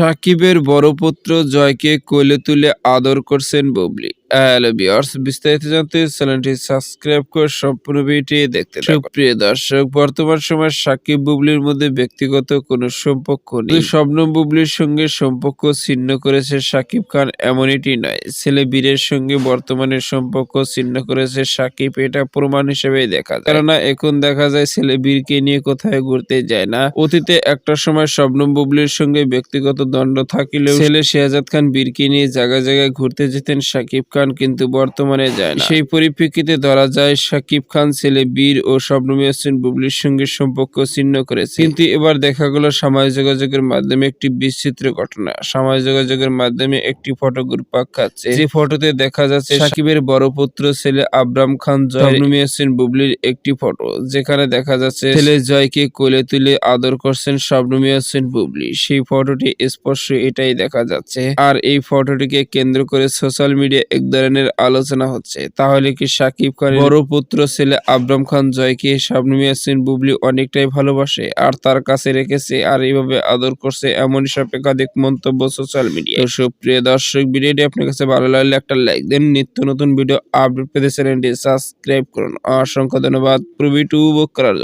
সাকিবের বড় পুত্র জয়কে কোলে তুলে আদর করছেন বুবলি। হ্যালো বিয়ার্স বিস্তারিত জানতে চ্যানেলটি সাবস্ক্রাইব করে সম্পূর্ণ ভিডিওটি দেখতে থাকুন। সুপ্রিয় দর্শক বর্তমান সময় সাকিব বুবলির মধ্যে ব্যক্তিগত কোনো সম্পর্ক নেই। শবনম বুবলির সঙ্গে সম্পর্ক ছিন্ন করেছে সাকিব খান এমন এটি নয়। ছেলে বীরের সঙ্গে বর্তমানে সম্পর্ক ছিন্ন করেছে সাকিব এটা প্রমাণ হিসেবে দেখা যায়। কেননা এখন দেখা যায় ছেলে বীরকে নিয়ে কোথায় ঘুরতে যায় না। অতীতে একটা সময় শবনম বুবলির সঙ্গে ব্যক্তিগত দ্বন্দ্ব থাকিলেও ছেলে শেহজাদ খান বীরকে নিয়ে জায়গায় জায়গায় ঘুরতে যেতেন সাকিব খান। কিন্তু বর্তমানে যায় না। সেই পরিপ্রেক্ষিতে ধরা যায় সাকিব খান ছেলে বীর ও শবনম ইয়াসিন বুবলির সঙ্গে সম্পর্ক ছিন্ন করেছে। কিন্তু এবার দেখা গেল সামাজিক যোগাযোগের মাধ্যমে একটি বিচিত্র ঘটনা। সামাজিক যোগাযোগের মাধ্যমে একটি ফটো ঘুরপাক খাচ্ছে। যে ফটোতে দেখা যাচ্ছে সাকিবের বড় পুত্র ছেলে আবরাম খান জয় শবনম ইয়াসিন বুবলির একটি ফটো। যেখানে দেখা যাচ্ছে ছেলে জয়কে কোলে তুলে আদর করছেন শবনম ইয়াসিন বুবলি। সেই ফটোটি স্পষ্ট এটাই দেখা যাচ্ছে। আর এই ফটোটিকে কেন্দ্র করে সোশ্যাল মিডিয়া এক ধরনের আলোচনা হচ্ছে। তাহলে কি সাকিব খানের বড় পুত্র ছেলে আবরাম খান জয়কে শবনম ইয়াসিন বুবলি অনেকটাই ভালোবাসে আর তার কাছে রেখেছে আর এইভাবে আদর করছে এমন সব একাধিক মন্তব্য সোশ্যাল মিডিয়া তো সুপ্রিয় দর্শক, ভিডিওটি আপনার কাছে ভালো লাগলে একটা লাইক দেন। নিত্য নতুন ভিডিও আপডেট পেতে চ্যানেলটি সাবস্ক্রাইব করুন। অসংখ্য ধন্যবাদ। প্রবি টু বুক করার।